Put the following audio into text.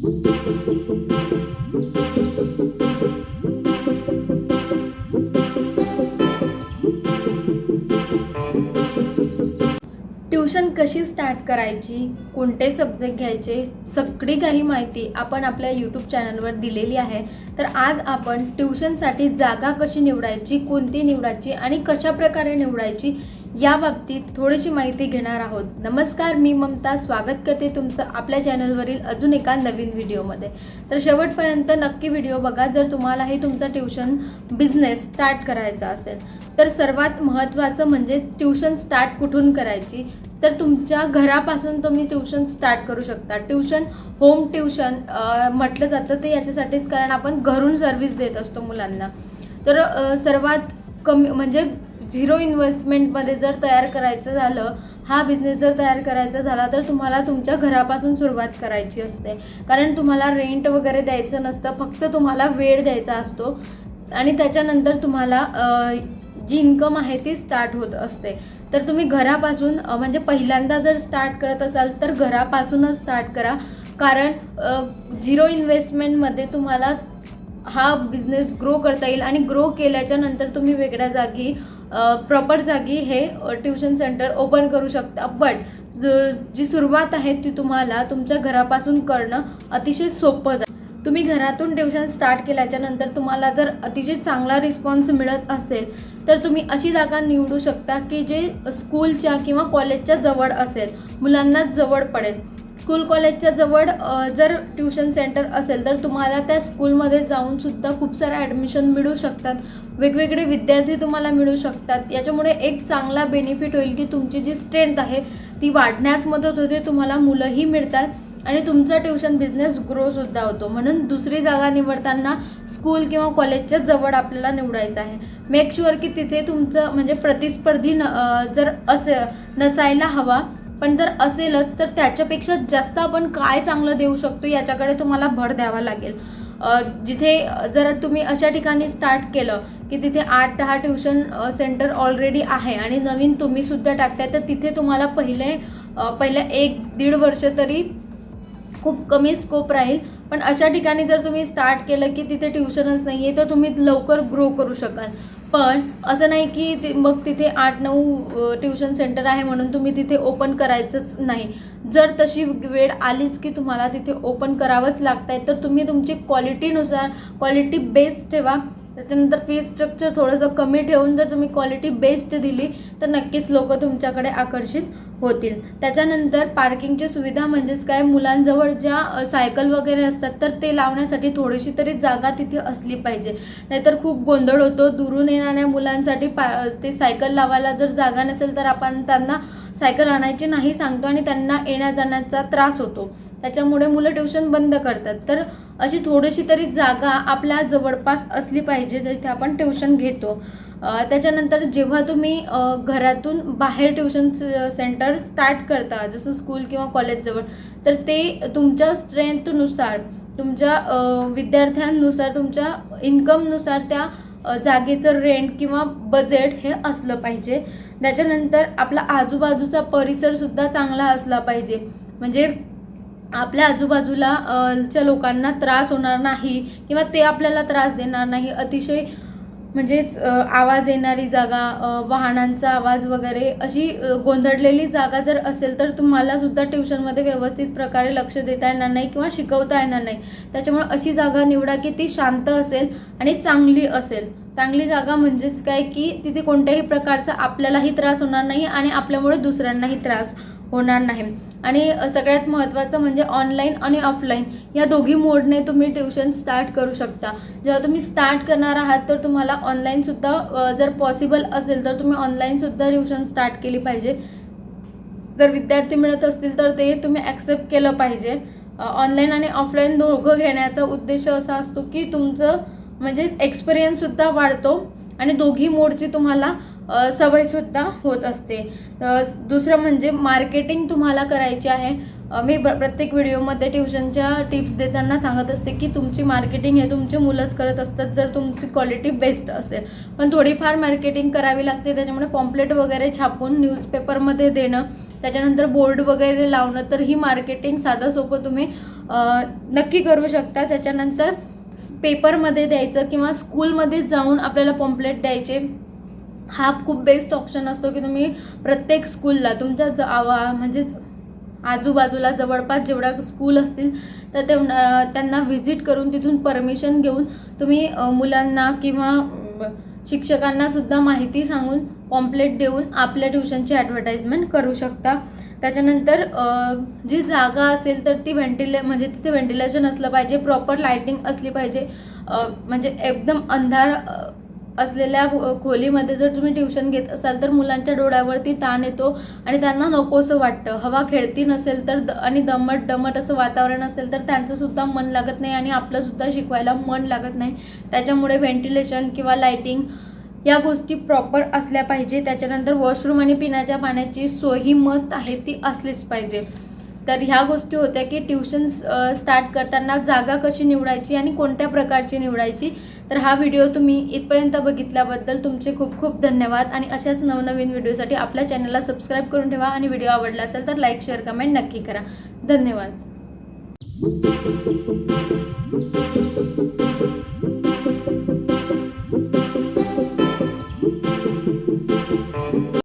Tuition कशी start करायची? कोणते सब्जेक्ट घ्यायचे? सगळी काही माहिती आपण आपल्या यूट्यूब चॅनलवर दिलेली आहे. तर आज आपण ट्युशनसाठी जागा कशी निवडायची कोणती निवडायची आणि कशा प्रकारे निवडायची या बाबतीत थोडीशी माहिती घेणार आहोत. नमस्कार मी ममता. स्वागत करते तुमचं आपल्या चॅनलवरील अजून एका नवीन व्हिडिओमध्ये. तर शेवटपर्यंत नक्की व्हिडिओ बघा. जर तुम्हालाही तुमचा ट्युशन बिझनेस स्टार्ट करायचा असेल तर सर्वात महत्त्वाचं म्हणजे ट्युशन स्टार्ट कुठून करायची? तर तुमच्या घरापासून तुम्ही ट्युशन स्टार्ट करू शकता. ट्युशन होम ट्युशन म्हटलं जातं ते याच्यासाठीच कारण आपण घरून सर्व्हिस देत असतो मुलांना. तर सर्वात कमी म्हणजे झिरो इन्व्हेस्टमेंटमध्ये जर तयार करायचं झालं हा बिझनेस जर तयार करायचा झाला तर तुम्हाला तुमच्या घरापासून सुरुवात करायची असते. कारण तुम्हाला रेंट वगैरे द्यायचं नसतं फक्त तुम्हाला वेळ द्यायचा असतो. आणि त्याच्यानंतर तुम्हाला जी इन्कम आहे ती स्टार्ट होत असते. तर तुम्ही घरापासून म्हणजे पहिल्यांदा जर स्टार्ट करत असाल तर घरापासूनच स्टार्ट करा. कारण झिरो इन्व्हेस्टमेंटमध्ये तुम्हाला हा बिझनेस ग्रो करता येईल. आणि ग्रो केल्याच्यानंतर तुम्ही वेगळ्या जागी प्रॉपर जागी हे ट्युशन सेंटर ओपन करू शकता. बट जी सुरुवात आहे ती तुम्हाला तुमच्या घरापासून करणं अतिशय सोपं जाईल. तुम्ही घरातून ट्युशन स्टार्ट केल्याच्यानंतर तुम्हाला जर अतिशय चांगला रिस्पॉन्स मिळत असेल तर तुम्ही अशी जागा निवडू शकता की जे स्कूलच्या किंवा कॉलेजच्या जवळ असेल मुलांना जवळ पडेल. स्कूल कॉलेजच्या जवळ जर ट्युशन सेंटर असेल तर तुम्हाला त्या स्कूलमध्ये जाऊन सुद्धा खूप साऱ्या ॲडमिशन मिळू शकतात. वेगवेगळे विद्यार्थी तुम्हाला मिळू शकतात. याच्यामुळे एक चांगला बेनिफिट होईल की तुमची जी स्ट्रेंथ आहे ती वाढण्यास मदत होते तुम्हाला मुलंही मिळतात आणि तुमचा ट्युशन बिझनेस ग्रो सुद्धा होतो. म्हणून दुसरी जागा निवडताना स्कूल किंवा कॉलेजच्या जवळ आपल्याला निवडायचं आहे. मेक शुअर की तिथे तुमचं म्हणजे प्रतिस्पर्धी न जर असे नसायला हवा पण जर असेलच तर त्याच्यापेक्षा जास्त आपण काय चांगलं देऊ शकतो याच्याकडे तुम्हाला भर द्यावा लागेल. जिथे जर तुम्ही अशा ठिकाणी स्टार्ट केलं की तिथे आठ दहा ट्युशन सेंटर ऑलरेडी आहे आणि नवीन तुम्ही सुद्धा टाकताय तर तिथे तुम्हाला पहिले पहिल्या एक दीड वर्ष तरी खूप कमी स्कोप राहील. पण अशा ठिकाणी जर तुम्ही स्टार्ट केलं की तिथे ट्युशनच नाही आहे तर तुम्ही लवकर ग्रो करू शकाल. पण असं नाही की ते मग तिथे आठ नऊ ट्युशन सेंटर आहे म्हणून तुम्ही तिथे ओपन करायचंच नाही. जर तशी वेळ आलीच की तुम्हाला तिथे ओपन करावंच लागत आहे तर तुम्ही तुमची क्वालिटीनुसार क्वालिटी बेस्ट ठेवा. त्याच्यानंतर फी स्ट्रक्चर थोडंसं कमी ठेवून जर तुम्ही क्वालिटी बेस्ट दिली तर नक्कीच लोक तुमच्याकडे आकर्षित होतील. त्याच्यानंतर पार्किंगची सुविधा म्हणजेच काय? मुलांजवळ ज्या सायकल वगैरे असतात तर ते लावण्यासाठी थोडीशी तरी जागा तिथे असली पाहिजे. नाहीतर खूप गोंधळ होतो. दुरून येणाऱ्या मुलांसाठी पा ते सायकल लावायला जर जागा नसेल तर आपण त्यांना सायकल आणायची नाही सांगतो आणि त्यांना येण्या जाण्याचा त्रास होतो. त्याच्यामुळे मुलं ट्युशन बंद करतात. तर अशी थोडीशी तरी जागा आपल्या जवळपास असली पाहिजे जिथे आपण ट्युशन घेतो. त्याच्यानंतर जेव्हा तुम्ही घरातून बाहेर ट्युशन सेंटर स्टार्ट करता जसं स्कूल किंवा कॉलेजजवळ तर ते तुमच्या स्ट्रेंथनुसार तुमच्या विद्यार्थ्यांनुसार तुमच्या इन्कमनुसार त्या जागेचं रेंट किंवा बजेट हे असलं पाहिजे. त्याच्यानंतर आपला आजूबाजूचा परिसरसुद्धा चांगला असला पाहिजे. म्हणजे आपल्या आजूबाजूला च्या लोकांना त्रास होणार नाही किंवा ते आपल्याला त्रास देणार नाही. अतिशय म्हणजेच आवाज येणारी जागा वाहनांचा आवाज वगैरे अशी गोंधळलेली जागा जर असेल तर तुम्हाला सुद्धा ट्युशनमध्ये व्यवस्थित प्रकारे लक्ष देता येणार नाही किंवा शिकवता येणार नाही. त्याच्यामुळे अशी जागा निवडा की ती शांत असेल आणि चांगली असेल. चांगली जागा म्हणजेच काय की तिथे कोणत्याही प्रकारचा आपल्यालाही त्रास होणार नाही आणि आपल्यामुळे दुसऱ्यांनाही त्रास होणार नाही. आणि सगळ्यात महत्त्वाचं म्हणजे ऑनलाईन आणि ऑफलाईन या दोघी मोडने तुम्ही ट्युशन स्टार्ट करू शकता. जेव्हा तुम्ही स्टार्ट करणार आहात तर तुम्हाला ऑनलाईनसुद्धा जर पॉसिबल असेल तर तुम्ही ऑनलाईनसुद्धा ट्युशन स्टार्ट केली पाहिजे. जर विद्यार्थी मिळत असतील तर ते तुम्ही ॲक्सेप्ट केलं पाहिजे. ऑनलाईन आणि ऑफलाईन दोघं घेण्याचा उद्देश असा असतो की तुमचं म्हणजे एक्सपिरियन्ससुद्धा वाढतो आणि दोघी मोडची तुम्हाला सवयसुद्धा होत असते. दुसरं म्हणजे मार्केटिंग तुम्हाला करायची आहे. मी प्रत्येक व्हिडिओमध्ये ट्युशनच्या टिप्स देताना सांगत असते की तुमची मार्केटिंग हे तुमचे मुलंच करत असतात जर तुमची क्वालिटी बेस्ट असेल. पण थोडीफार मार्केटिंग करावी लागते त्याच्यामुळे पॉम्पलेट वगैरे छापून न्यूजपेपरमध्ये देणं त्याच्यानंतर बोर्ड वगैरे लावणं तर ही मार्केटिंग साधं सोपं तुम्ही नक्की करू शकता. त्याच्यानंतर पेपरमध्ये द्यायचं किंवा स्कूलमध्ये जाऊन आपल्याला पॉम्पलेट द्यायचे. हा खूप बेस्ट ऑप्शन असतो की तुम्ही प्रत्येक स्कूलला तुमच्या ज आवा म्हणजेच आजूबाजूला जवळपास जेवढ्या स्कूल असतील तर ते त्यांना व्हिजिट करून तिथून परमिशन घेऊन तुम्ही मुलांना किंवा शिक्षकांनासुद्धा शिक्षकांना सुद्धा माहिती सांगून पॉम्पलेट देऊन आपल्या ट्युशनची ॲडव्हर्टाइजमेंट करू शकता. त्याच्यानंतर जी जागा असेल तर ती व्हेंटिले म्हणजे तिथे व्हेंटिलेशन असलं पाहिजे प्रॉपर लायटिंग असली पाहिजे म्हणजे एकदम अंधार असलेल्या खो- खोलीमध्ये जर तुम्ही ट्युशन घेत असाल तर मुलांच्या डोळ्यावरती ताण येतो आणि त्यांना नकोसं वाटतं. हवा खेळती नसेल तर द- आणि दमट दमट असं वातावरण असेल तर त्यांचं सुद्धा मन लागत नाही आणि आपलंसुद्धा शिकवायला मन लागत नाही. त्याच्यामुळे व्हेंटिलेशन किंवा लायटिंग या गोष्टी प्रॉपर असल्या पाहिजे. त्याच्यानंतर वॉशरूम आणि पिण्याच्या पाण्याची सोय ही मस्त आहे ती असलीच पाहिजे. तर ह्या गोष्टी होत्या की ट्युशन स्टार्ट करताना जागा कशी निवडायची आणि कोणत्या प्रकारची निवडायची. तर हा व्हिडिओ तुम्ही इथपर्यंत बघितल्याबद्दल तुमचे खूप खूप धन्यवाद आणि अशाच नवनवीन व्हिडिओसाठी आपल्या चॅनलला सबस्क्राईब करून ठेवा आणि व्हिडिओ आवडला असेल तर लाईक शेअर कमेंट नक्की करा. धन्यवाद.